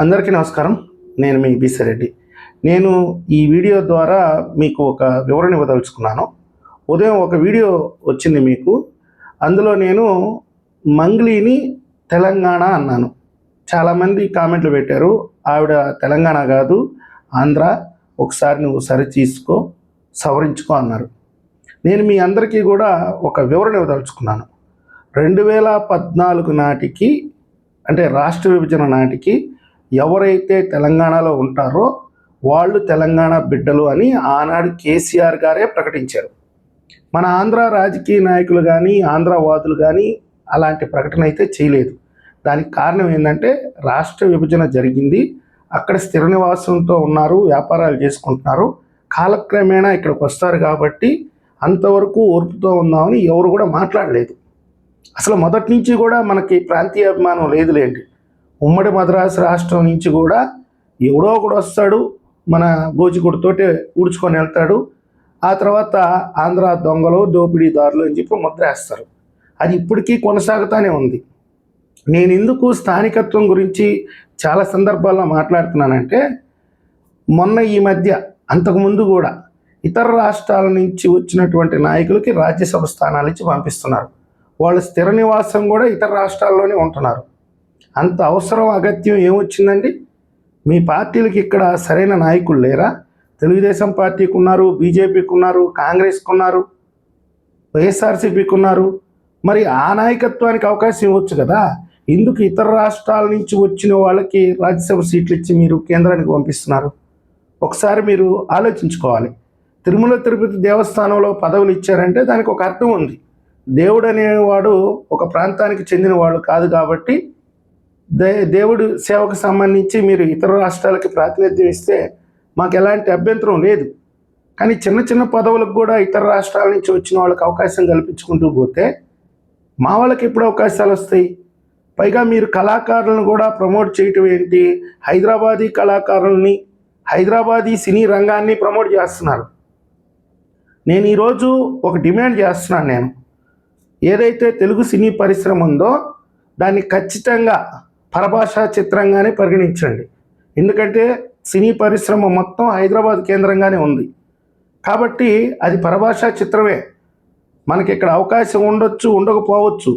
అందరికీ నమస్కారం. నేను మీ బీసారెడ్డి నేను ఈ వీడియో ద్వారా మీకు ఒక వివరణ ఇవ్వదలుచుకున్నాను. ఉదయం ఒక వీడియో వచ్చింది మీకు. అందులో నేను మంగ్లీని తెలంగాణ అన్నాను. చాలామంది కామెంట్లు పెట్టారు. ఆవిడ తెలంగాణ కాదు ఆంధ్ర. ఒకసారి నువ్వు సరి తీసుకో సవరించుకో అన్నారు. నేను మీ అందరికీ కూడా ఒక వివరణ ఇవ్వదలుచుకున్నాను. రెండు వేల పద్నాలుగు నాటికి అంటే రాష్ట్ర విభజన నాటికి ఎవరైతే తెలంగాణలో ఉంటారో వాళ్ళు తెలంగాణ బిడ్డలు అని ఆనాడు కేసీఆర్ గారే ప్రకటించారు. మన ఆంధ్ర రాజకీయ నాయకులు కానీ ఆంధ్రవాదులు కానీ అలాంటి ప్రకటన అయితే చేయలేదు. దానికి కారణం ఏంటంటే రాష్ట్ర విభజన జరిగింది. అక్కడ స్థిర నివాసంతో ఉన్నారు వ్యాపారాలు చేసుకుంటున్నారు. కాలక్రమేణా ఇక్కడికి వస్తారు కాబట్టి అంతవరకు ఓర్పుతో ఉన్నామని ఎవరు కూడా మాట్లాడలేదు. అసలు మొదటి నుంచి కూడా మనకి ప్రాంతీయ అభిమానం లేదులేండి. ఉమ్మడి మద్రాసు రాష్ట్రం నుంచి కూడా ఎవడో ఒకడు వస్తాడు మన గోచిగుడితోటే ఊడ్చుకొని వెళ్తాడు. ఆ తర్వాత ఆంధ్ర దొంగలు దోపిడీదారులు అని చెప్పి ముద్ర వేస్తారు. అది ఇప్పటికీ కొనసాగుతూనే ఉంది. నేను ఎందుకు స్థానికత్వం గురించి చాలా సందర్భాల్లో మాట్లాడుతున్నానంటే మొన్న ఈ మధ్య అంతకుముందు కూడా ఇతర రాష్ట్రాల నుంచి వచ్చినటువంటి నాయకులకి రాజ్యసభ స్థానాలు ఇచ్చి పంపిస్తున్నారు. వాళ్ళ స్థిర నివాసం కూడా ఇతర రాష్ట్రాల్లోనే ఉంటున్నారు. అంత అవసరం అగత్యం ఏమొచ్చిందండి? మీ పార్టీలకి ఇక్కడ సరైన నాయకులు లేరా? తెలుగుదేశం పార్టీకి ఉన్నారు బీజేపీకి ఉన్నారు కాంగ్రెస్కి ఉన్నారు వైఎస్ఆర్సీపీకి ఉన్నారు మరి ఆ నాయకత్వానికి అవకాశం ఇవ్వచ్చు కదా? ఎందుకు ఇతర రాష్ట్రాల నుంచి వచ్చిన వాళ్ళకి రాజ్యసభ సీట్లు ఇచ్చి మీరు కేంద్రానికి పంపిస్తున్నారు? ఒకసారి మీరు ఆలోచించుకోవాలి. తిరుమల తిరుపతి దేవస్థానంలో పదవులు ఇచ్చారంటే దానికి ఒక అర్థం ఉంది. దేవుడు అనేవాడు ఒక ప్రాంతానికి చెందినవాడు కాదు కాబట్టి దే దేవుడు సేవకు సంబంధించి మీరు ఇతర రాష్ట్రాలకి ప్రాతినిధ్యం ఇస్తే మాకు ఎలాంటి అభ్యంతరం లేదు. కానీ చిన్న చిన్న పదవులకు కూడా ఇతర రాష్ట్రాల నుంచి వచ్చిన వాళ్ళకి అవకాశం కల్పించుకుంటూ పోతే మా వాళ్ళకి ఎప్పుడు అవకాశాలు వస్తాయి? పైగా మీరు కళాకారులను కూడా ప్రమోట్ చేయటం ఏంటి? హైదరాబాదీ కళాకారుల్ని హైదరాబాదీ సినీ రంగాన్ని ప్రమోట్ చేస్తున్నారు. నేను ఈరోజు ఒక డిమాండ్ చేస్తున్నాను నేను. ఏదైతే తెలుగు సినీ పరిశ్రమ ఉందో దాన్ని ఖచ్చితంగా పరభాషా చిత్రంగానే పరిగణించండి. ఎందుకంటే సినీ పరిశ్రమ మొత్తం హైదరాబాద్ కేంద్రంగానే ఉంది. కాబట్టి అది పరభాషా చిత్రమే. మనకి ఇక్కడ అవకాశం ఉండొచ్చు ఉండకపోవచ్చు.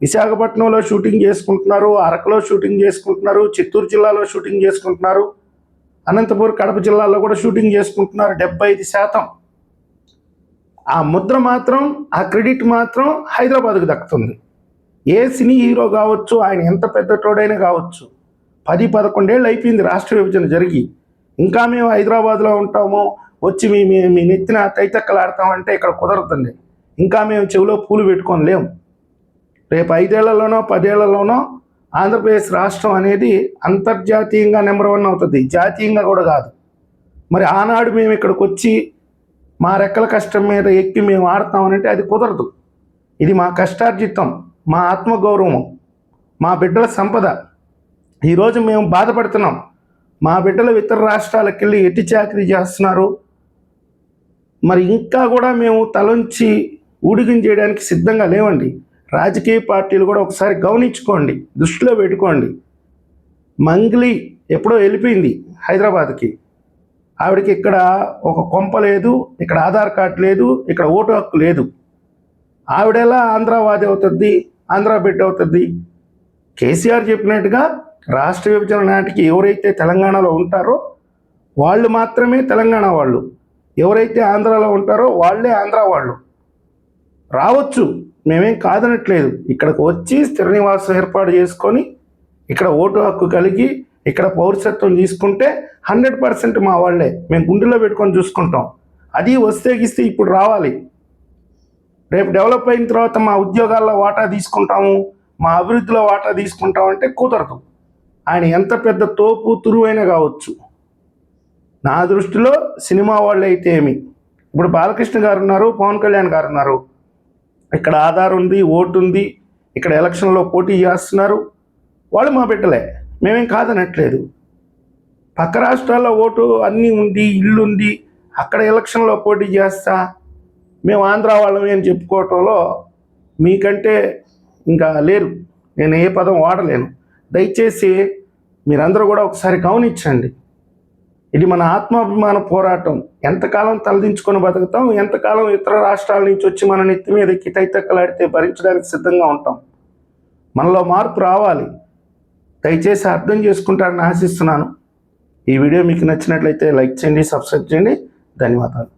విశాఖపట్నంలో షూటింగ్ చేసుకుంటున్నారు అరకులో షూటింగ్ చేసుకుంటున్నారు చిత్తూరు జిల్లాలో షూటింగ్ చేసుకుంటున్నారు అనంతపూర్ కడప జిల్లాలో కూడా షూటింగ్ చేసుకుంటున్నారు డెబ్బై ఐదు శాతం. ఆ ముద్ర మాత్రం ఆ క్రెడిట్ మాత్రం హైదరాబాద్కు దక్కుతుంది. ఏ సినీ హీరో కావచ్చు ఆయన ఎంత పెద్ద తోడైనా కావచ్చు. పది పదకొండేళ్ళు అయిపోయింది రాష్ట్ర విభజన జరిగి. ఇంకా మేము హైదరాబాద్లో ఉంటాము వచ్చి మీ మీ మీ నెత్తిన తైతక్కలాడతామంటే ఇక్కడ కుదరదండి. ఇంకా మేము చెవిలో పూలు పెట్టుకొని లేము రేపు ఐదేళ్ళలోనో పదేళ్ళలోనో ఆంధ్రప్రదేశ్ రాష్ట్రం అనేది అంతర్జాతీయంగా నెంబర్ వన్ అవుతుంది. జాతీయంగా కూడా కాదు. మరి ఆనాడు మేము ఇక్కడికి వచ్చి మా రెక్కల కష్టం మీద ఎక్కి మేము ఆడతామనంటే అది కుదరదు. ఇది మా కష్టార్జితం. మా ఆత్మగౌరవం మా బిడ్డల సంపద. ఈరోజు మేము బాధపడుతున్నాం. మా బిడ్డలు ఇతర రాష్ట్రాలకు వెళ్ళి ఎట్టి చాకరీ చేస్తున్నారు. మరి ఇంకా కూడా మేము తలంచి ఊడిగం చేయడానికి సిద్ధంగా లేవండి. రాజకీయ పార్టీలు కూడా ఒకసారి గమనించుకోండి దృష్టిలో పెట్టుకోండి. మంగ్లీ ఎప్పుడో వెళ్ళిపోయింది హైదరాబాద్కి. ఆవిడకి ఇక్కడ ఒక కొంప లేదు ఇక్కడ ఆధార్ కార్డు లేదు ఇక్కడ ఓటు హక్కు లేదు. ఆవిడెలా ఆంధ్రావాది అవుతుంది? ఆంధ్ర బిడ్డ అవుతుంది. కేసీఆర్ చెప్పినట్టుగా రాష్ట్ర విభజన నాటికి ఎవరైతే తెలంగాణలో ఉంటారో వాళ్ళు మాత్రమే తెలంగాణ వాళ్ళు. ఎవరైతే ఆంధ్రాలో ఉంటారో వాళ్ళే ఆంధ్ర వాళ్ళు. రావచ్చు. మేమేం కాదనట్లేదు. ఇక్కడికి వచ్చి స్థిర నివాసం ఏర్పాటు చేసుకొని ఇక్కడ ఓటు హక్కు కలిగి ఇక్కడ పౌరసత్వం తీసుకుంటే హండ్రెడ్ పర్సెంట్ మా వాళ్ళే. మేము గుండెలో పెట్టుకొని చూసుకుంటాం. అది వస్తే గిస్తే ఇప్పుడు రావాలి. రేపు డెవలప్ అయిన తర్వాత మా ఉద్యోగాల్లో వాటా తీసుకుంటాము మా అభివృద్ధిలో వాటా తీసుకుంటాం అంటే కుదరదు. ఆయన ఎంత పెద్ద తోపు తురువైనా కావచ్చు. నా దృష్టిలో సినిమా వాళ్ళు అయితే ఏమి? ఇప్పుడు బాలకృష్ణ గారు ఉన్నారు పవన్ కళ్యాణ్ గారు ఉన్నారు. ఇక్కడ ఆధార్ ఉంది ఓటు ఉంది ఇక్కడ ఎలక్షన్లో పోటీ చేస్తున్నారు. వాళ్ళు మా బిడ్డలే మేమేం కాదనట్లేదు. పక్క రాష్ట్రాల్లో ఓటు అన్నీ ఉంది ఇల్లు ఉంది అక్కడ ఎలక్షన్లో పోటీ చేస్తా. మేము ఆంధ్ర వాళ్ళమే అని చెప్పుకోవటంలో మీకంటే ఇంకా లేరు. నేను ఏ పదం వాడలేను. దయచేసి మీరందరూ కూడా ఒకసారి గమనించండి. ఇది మన ఆత్మాభిమాన పోరాటం. ఎంతకాలం తలదించుకొని బతుకుతాం? ఎంతకాలం ఇతర రాష్ట్రాల నుంచి వచ్చి మన నెత్తి మీద కిటైతక్కలాడితే భరించడానికి సిద్ధంగా ఉంటాం? మనలో మార్పు రావాలి. దయచేసి అర్థం చేసుకుంటారని ఆశిస్తున్నాను. ఈ వీడియో మీకు నచ్చినట్లయితే లైక్ చేయండి సబ్స్క్రైబ్ చేయండి. ధన్యవాదాలు.